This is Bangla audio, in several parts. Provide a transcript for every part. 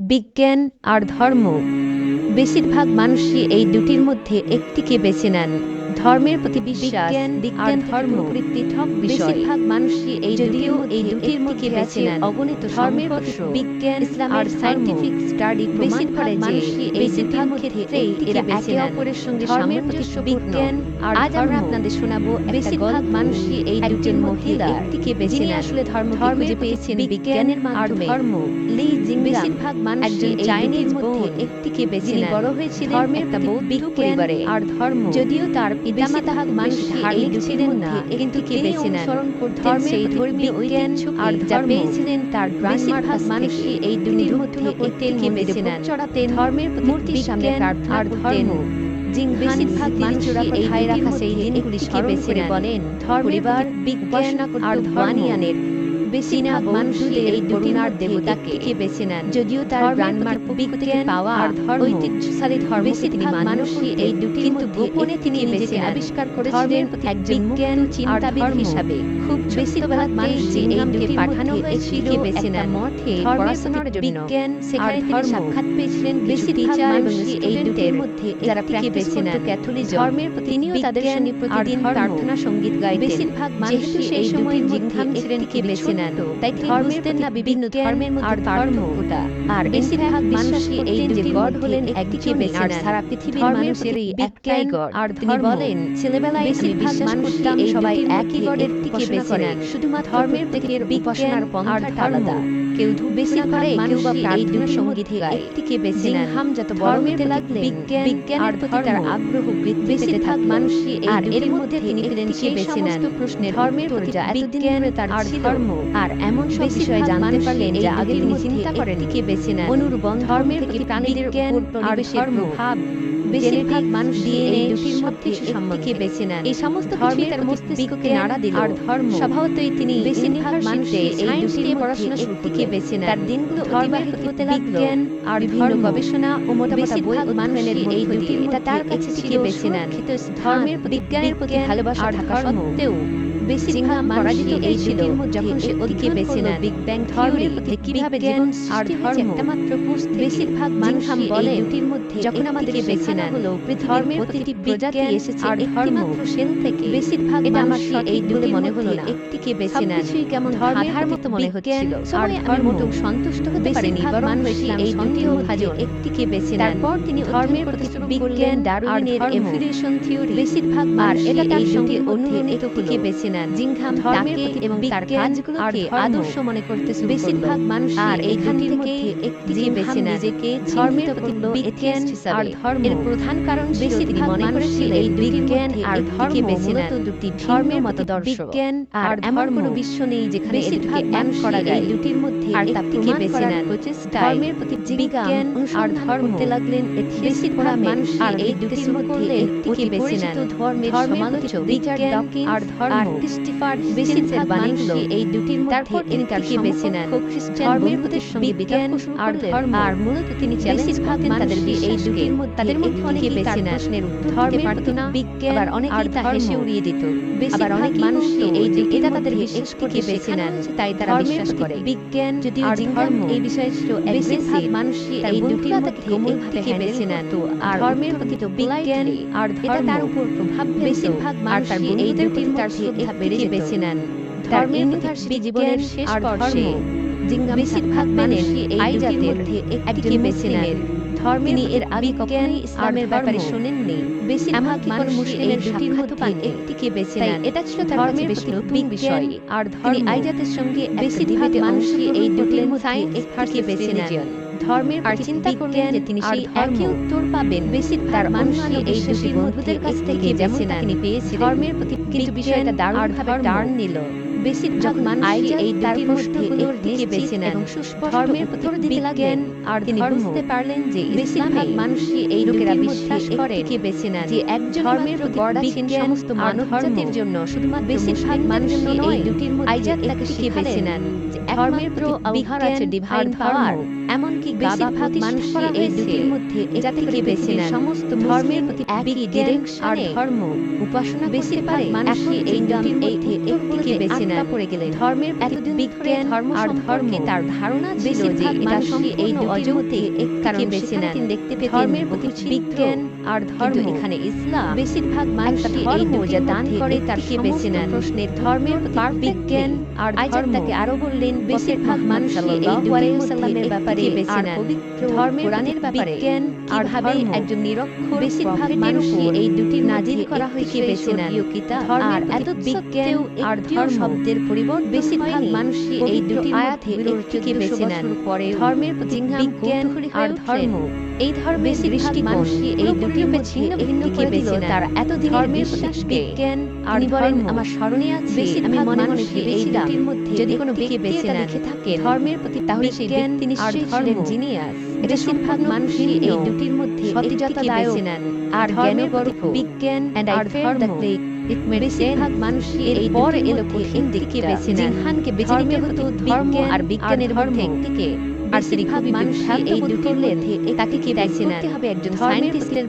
বিজ্ঞান আর ধর্ম। বেশিরভাগ মানুষই এই দুটির মধ্যে একটিকে বেছে নেন। ধর্মের প্রতি বিশ্বাস বিজ্ঞান ধর্ম পৃথক বেশিরভাগ মানুষই এই যদিও এই দুটির মধ্যে বেছে নেন অগণিত ধর্মের প্রতি বিজ্ঞান ইসলাম আর সায়েন্টিফিক স্টাডি এই বেশিরভাগ ক্ষেত্রেই এরা একে অপরের সঙ্গে বিজ্ঞান আর আজ আমরা আপনাদের শোনাবো বেশিরভাগ মানুষই এই দুটির মধ্যে একটিকে বেছে নেন। আসলে ধর্ম ধর্মে পেয়েছেন বিজ্ঞানের মাধ্যমে। ধর্ম লি বেশিরভাগ মানুষ একজন চাইনিজ মধ্যে একটিকে বেছে নেন। বড় হয়েছিলেন ধর্মের বৌদ্ধিক পরিবারে। আর ধর্ম। যদিও তার পিতামাতা না কিন্তু কে বেছে নেন? করতেন সেই ধর্মীয় আর যা পেয়েছিলেন তার মানুষই এই দুনির মধ্যে একটিকে বেছে নেন? চড়াতে ধর্মের মূর্তির সামনে প্রার্থনা করতেন। ধর্ম বেশিরভাগ মানুষরা এই হায় রাখা সেই দিনগুলি স্মরণ করে বলেন। পরিবার বিজ্ঞান আর ধর্মানিয়ানের। বেশিরভাগ মানুষই এই দুটিনার দেবতাকে বেছে নেন? যদিও তার বিজ্ঞান পাওয়া আর ধর্ম ঐতিহ্যশালী ধর্ম মানুষই এই দুটি কিন্তু গোপনে তিনি আবিষ্কার করেছিলেন একজন বিজ্ঞান চিন্তাবিদ হিসাবে। খুব বেশিরভাগ মানুষ যে এই পাঠানো হয়েছিল বেছে নেন? মঠে পড়াশোনার জন্য। বিজ্ঞান সেখানে তিনি সাক্ষাৎ পেয়েছিলেন বেশি টিচার এবং এই দুটির মধ্যে যারা নেন। ক্যাথলিক ধর্মের প্রতি তিনিও তাদের সঙ্গে প্রতিদিন প্রার্থনা সংগীত গাইতেন। বেশিরভাগ মানুষ সেই সময় ছিলেন কে বেছে নেন তাই ধর্মের না বিভিন্ন ধর্মের মধ্যে ধর্মতা আর বেশিরভাগ মানুষই এই যে গড হলেন একদিকে বেছে নেন সারা পৃথিবীর মানুষের একটাই গড। আর তিনি বলেন ছেলেবেলায় বেশিরভাগ মানুষই এই সবাই একই গডের দিকে বেছে নেন শুধুমাত্র ধর্মের থেকে বিজ্ঞানের পন্থাটা আলাদা। কেউ বেশি করে কেউ বা প্রার্থনা সংগীত একটিকে বেছে নেন। হাম যত বড় হতে লাগলেন বিজ্ঞান বিজ্ঞানের প্রতি তার আগ্রহ বৃদ্ধি বেশিরভাগ মানুষই আর এর মধ্যে তিনি পেলেন সে বেছে নেন। প্রশ্নের ধর্মের প্রতি এতদিন ধরে তার ধর্ম আর এমন সব বিষয়ে জানতে পারলেন যে আগে তিনি চিন্তা করেন কে বেছে নেন। অনুরূপণ ধর্মের থেকে প্রাণীদের উপর পরিবেশের প্রভাব বেশিরভাগ মানুষ দিয়ে এই দুটির মধ্যে একটিকে বেছে নেন। এই সমস্ত ধর্মের মস্তিষ্ককে নাড়া দিল। আর ধর্ম স্বভাবতই তিনি বেশিরভাগ মানুষের এই দুটির পড়াশোনা শুরুকে বেছে নেন। তার দিনগুলো অতিবাহিত হতে লাগল আর বিভিন্ন গবেষণা ও মোটামুটি বই এই দুটি এটা তার কাছে ছিল বেছে নেন। ধর্মের বিজ্ঞানের প্রতি ভালোবাসা থাকা সত্ত্বেও। বেশিরভাগ মানুষই এই সে ওদিকে বেছে নেন বিগ ব্যাং ধর্মের কীভাবে জীবন আর ধর্ম মাত্র বেশিরভাগ মানুষ বলে দুটির মধ্যে যখন আমাদেরকে বেছে নেন হলো ধর্মের প্রতিটি প্রজাতি এসেছে আর ধর্ম থেকে। বেশিরভাগ এটা আমার এই দুটি মনে হলো না। একটিকে বেছে নেন। কেমন ধর্মের মতো মনে হচ্ছিল আর ধর্ম মোটেও সন্তুষ্ট হতে পারেনি বরং এই ভাজন একটিকে বেছে নেন। তারপর তিনি ধর্মের প্রতি বিজ্ঞান ডারউইনের এভলিউশন থিওরি বেশিরভাগ আর এটা তার সঙ্গে অনুরণিত বেছে নেন জিংঘাম ধর্মের প্রতি এবং তার কাজগুলোকে আদর্শ মনে করতে বেশিরভাগ মানুষ আর এইখান থেকে একটি বেছে নেন নিজেকে ধর্মের প্রতি বিজ্ঞান আর ধর্মের প্রধান কারণ বেশিরভাগ মনে করেছিল এই বিজ্ঞান আর ধর্ম বেছে নেন দুটি ধর্মের মতো বিজ্ঞান আর এমন কোনো বিশ্ব নেই যেখানে বেশিরভাগ মানুষ করা যায়। দুটির মধ্যে আর একটিকে বেছে নেন। ধর্মের প্রতি বিজ্ঞান আর ধর্ম করতে লাগলেন বেশিরভাগ মানুষ আর এই দুটির মধ্যে একটিকে বেছে নেন। ধর্মের সমালোচক বিজ্ঞান আর ধর্ম ক্রিস্টিফার বেশিরভাগ মানুষই এই দুটির মধ্যে একটিকে বেছে নেন। ধর্মের প্রতি বিজ্ঞান আর ধর্ম আর মূলত তিনি চ্যালেঞ্জ ভাবতেন তাদের এই দুটির মধ্যে তাদের মধ্যে অনেকে বেছে নেন। ধর্মের প্রতি না বিজ্ঞান আবার অনেকেই তা হেসে উড়িয়ে দিত। আবার অনেক মানুষ এই যে এটা তাদের বিশেষ থেকে বেছে নেন তাই তারা বিশ্বাস করে। বিজ্ঞান যদি আর ধর্ম এই বিষয়ে ছিল বেশিরভাগ মানুষই এই দুটির মধ্যে কোমলভাবে বেছে নেন। তো আর ধর্মের প্রতি তো বিজ্ঞান আর এটা তার উপর প্রভাব বেশিরভাগ মানুষ এই দুটির তার বেড়ে বেছে নেন। তার ইউনিভার্সিটি জীবনের শেষ পর্ষে বেশিরভাগ মানুষই এই জাতির একটিকে বেছে নেন। ধর্মিনী এর আগে কখনোই ইসলামের ব্যাপারে শোনেননি। বেশিরভাগ মানুষ মুসলিমের দুটির মধ্যে একটিকে বেছে নেন। এটা ছিল ধর্মের বেশি নতুন বিষয়। আর ধর্ম আইজাতের সঙ্গে বেশিরভাগ মানুষই এই দুটির মধ্যে একটিকে বেছে নেন। ধর্মের আর চিন্তা করলেন যে তিনি সেই একই উত্তর পাবেন। বেশিরভাগ মানুষই এই দুটি বন্ধুদের কাছ থেকে যেমন তিনি পেয়েছিলেন ধর্মের প্রতি কিন্তু বিষয়টা দারুণভাবে টার্ন নিল। বেশিরভাগ মানুষ এই তার প্রশ্নগুলোর দিকে বেছে নেন ধর্মের প্রতি বিজ্ঞান আর তিনি বুঝতে পারলেন যে বেশিরভাগ মানুষই এই লোকেরা বিশ্বাস করে কে বেছে নেন যে একজন ধর্মের প্রতি বিজ্ঞান সমস্ত মানব জাতির জন্য শুধুমাত্র বেশিরভাগ মানুষই এই দুটির মধ্যে আইজাত তাকে বেছে নেন যে ধর্মের অবহার আছে ডিভাইন পাওয়ার। এমনকি বেশিরভাগ মানুষই এই দুটির মধ্যে যাতে করে বেছে নেন। সমস্ত ধর্মের প্রতি একই ডিরেকশন আর ধর্ম উপাসনা বেশিরভাগ মানুষই এই দুটির মধ্যে একটিকে বেছে নেন। পড়ে গেলে ধর্মের এতদিন বিজ্ঞান ধর্ম আর ধর্মে তার ধারণা ছিল যে এটা সম্পূর্ণ এই অজগতে একটিকে বেছে নেন। দেখতে পেতেন ধর্মের প্রতি বিজ্ঞান আর ধর্ম এখানে ইসলাম বেশিরভাগ মানুষই এই যা দান করে তার কে বেছে নেন। প্রশ্নের ধর্মের প্রতি বিজ্ঞান আর আইজার তাকে আরও বললেন বেশিরভাগ মানুষই এই দুয়ারে ব্যাপারে বেছে নেন ধর্মের কোরআনের ব্যাপারে জ্ঞান কীভাবে একজন নিরক্ষর বেশিরভাগ মানুষই এই দুটি নাজিল করা হয়েছে বেছে নেন আর এত বিজ্ঞান আর ধর্ম শব্দের পরিবর্তন বেশিরভাগ মানুষই এই দুটি আয়াতে একটিকে বেছে নেন। পরে ধর্মের বিজ্ঞান আর ধর্ম এই ধর্মের দৃষ্টি মানুষই এই দুটি ছিন্ন ভিন্ন করে বেছে তার এত ধর্মের বিজ্ঞান আর বলেন আমার স্মরণে আছে আমি মনে মনে এই দুটির মধ্যে যদি কোনো ব্যক্তি বেছে দেখে থাকে ধর্মের প্রতি তাহলে সেই ব্যক্তি নিশ্চয়ই ছিলেন জিনিয়াস। এটা বেশিরভাগ মানুষই এই দুটির মধ্যে সত্যিজতা বেছে নেন। আর জ্ঞানের গর্ব বিজ্ঞান এন্ড আই ধর্ম বেশিরভাগ মানুষই এই পর এলো কঠিন দিকে বেছে নেন। জিনহানকে বেছে নিতে হতো ধর্ম আর বিজ্ঞানের মধ্যে একটিকে মানুষই এই দুটির মধ্যে তাকে কি বেছে নেন হবে একজন সায়েন্টিস্টের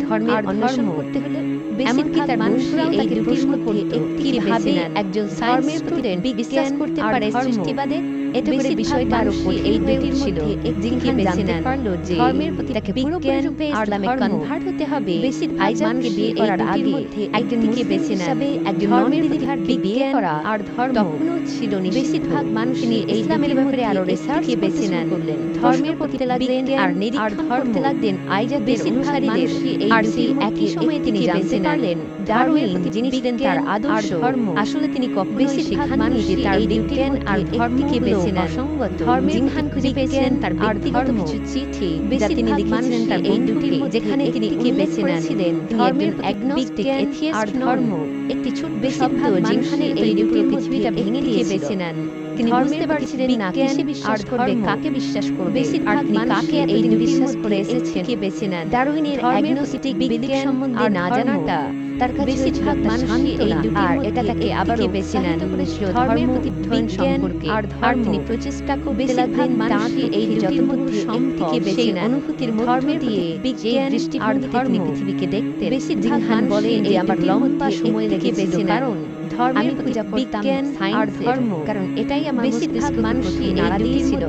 ধর্মের অন্বেষণ করতে হলে এমনকি তার একজন স্টুডেন্ট বিশ্বাস করতে পারে সৃষ্টিবাদে এতে করে বিষয়টার উপর এই দুটির ছিল একদিকে বেছে নেন পারল যে ধর্মের প্রতি তাকে পুরোপুরি রূপে ইসলামে কনভার্ট হতে হবে। বেশি আইজানকে বিয়ে করার আগে একজনকে বেছে নেন একজন ধর্মের বিধারকে বিয়ে করা আর ধর্ম তখনও ছিল বেশিরভাগ মানুষ নিয়ে ইসলামের ব্যাপারে আরও রিসার্চ বেছে নেন করলেন। ধর্মের প্রতি লাগলেন আর নিরীক্ষণ করতে লাগলেন আইজাদের অনুসারীদের। আর সেই একই সময়ে তিনি জানতে পারলেন ডারউইন যিনি ছিলেন তার আদর্শ। ধর্ম। আসলে তিনি কখনোই শেখান যে তার বিজ্ঞান আর ধর্মকে বেছে অসঙ্গত ধর্মের জিনহান খুঁজে পেয়েছেন তার ব্যক্তিগত কিছু চিঠি যা তিনি লিখেছিলেন তার এই দুটির যেখানে তিনি কে বেছে নেন ধর্মের অ্যাগনস্টিক এথিয়াস্ট আর ধর্ম। একটি ছোট বেশিরভাগ জিনহানের এই দুটি পৃথিবীটা ভেঙে দিয়ে বেছে নেন তিনি বুঝতে পারছিলেন না কিসে বিশ্বাস করবে কাকে বিশ্বাস করবে আর তিনি কাকে এই বিশ্বাস করে এসেছেন? কে বেছে নেন ডারউইনের অ্যাগনোস্টিক বিজ্ঞান সম্বন্ধে না জানাটা তার কাছে বেশিরভাগ মানুষই এই আর এটা তাকে আবার বেছে নেন ধর্মের প্রতি বিজ্ঞান আর ধর্ম। প্রচেষ্টা খুব বেশিরভাগ মানুষই এই দুটির মধ্যে সম্পর্কে বেছে নেন। অনুভূতির ধর্মের দিয়ে বিজ্ঞান আর ধর্ম। পৃথিবীকে দেখতে বেশিরভাগ মানুষ বলে এই আমার লম্বা সময় লেগে বেছে কারণ ধর্মের পূজা করতাম আর ধর্ম। কারণ এটাই আমার বেশিরভাগ মানুষই নাড়া দিয়েছিল।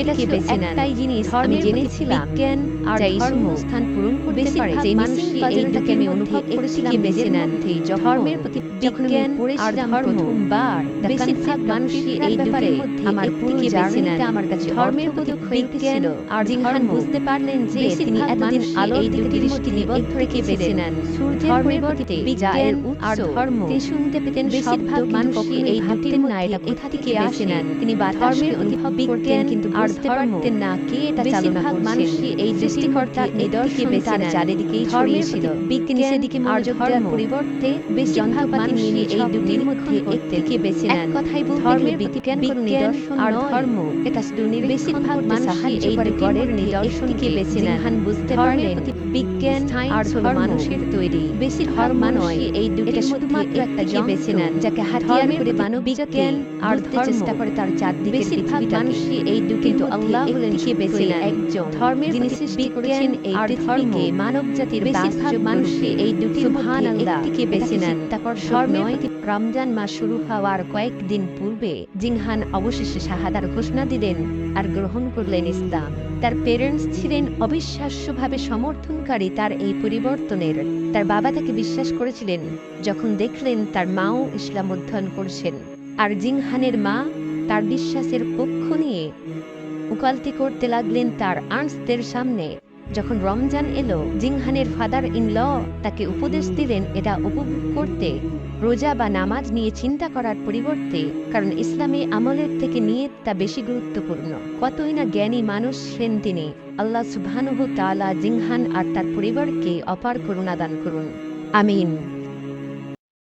এটা ছিল একটাই জিনিস। আমি জেনেছিলাম জ্ঞান আর ধর্ম স্থান পূরণ করতে পারে। যে মানুষই এই দুটোকে আমি অনুভব করেছিলাম বেছে নেন ধর্মের প্রতি বিজ্ঞান আর ধর্ম বার বেশিরভাগ মানুষই এই ব্যাপারে আমার পুরো বেছে আমার কাছে ধর্মের প্রতি বিজ্ঞান আর জিনহান বুঝতে পারলেন যে তিনি এতদিন আলো এই দুটি দৃষ্টি নিবদ্ধ রেখে বেছে নেন সূর্যের পরিবর্তে বিজ্ঞান আর ধর্ম তিনি শুনতে পেতেন বেশিরভাগ মানুষই এই ভাবতেন না এটা কোথা থেকে বেছে নেন? তিনি ধর্মের বিজ্ঞান কিন্তু আর পারতেন না কে এটা চালনা মানুষই এই তার চারিদিকেই ছড়িয়েছিল বিজ্ঞানী সেদিকে মনোযোগ দেওয়ার পরিবর্তে বেশ যন্ত্রপাতি এই দুটির মধ্যে একটিকে বেছে নেন। কথাই ধর্মের বিজ্ঞান নিদর্শন আর ধর্ম এটা বেশিরভাগ এই গড়ের নিদর্শনকে বেছে নেন বুঝতে পারলেন। বিজ্ঞান আর মানুষের তৈরি। বেশি ধর্ম নয় এই দুটি শুধুমাত্র একটা বেছে যাকে হাতিয়ার করে মানব বিজ্ঞান আর চেষ্টা করে তার চারদিকে বেশিরভাগ মানুষই এই দুটি তো আল্লাহ হলেন নেন একজন ধর্মের যিনি সৃষ্টি করেছেন এই পৃথিবীকে মানব জাতির বেশিরভাগ মানুষই এই দুটি মহান আল্লাহকে বেছে নেন? তারপর ধর্মের রমজান মাস শুরু হওয়ার কয়েকদিন পূর্বে জিংহান অবশেষে শাহাদার ঘোষণা দিলেন আর গ্রহণ করলেন ইসলাম। তার পেরেন্টস ছিলেন অবিশ্বাস্যভাবে সমর্থনকারী তার এই পরিবর্তনের। তার বাবা তাকে বিশ্বাস করেছিলেন, যখন দেখলেন তার মাও ইসলাম অধ্যয়ন করছেন। আর জিংহানের মা তার বিশ্বাসের পক্ষ নিয়ে উকালতি করতে লাগলেন তার আর্নসদের সামনে। যখন রমজান এলো জিংহানের ফাদার ইন ল তাকে উপদেশ দিলেন, এটা উপভোগ করতে, রোজা বা নামাজ নিয়ে চিন্তা করার পরিবর্তে, কারণ ইসলামে আমলের থেকে নিয়ে তা বেশি গুরুত্বপূর্ণ। কতই না জ্ঞানী মানুষ ছিলেন তিনি। আল্লাহ সুবহানুহ তালা জিংহান আর তার পরিবারকে অপার করুণা দান করুন। আমিন।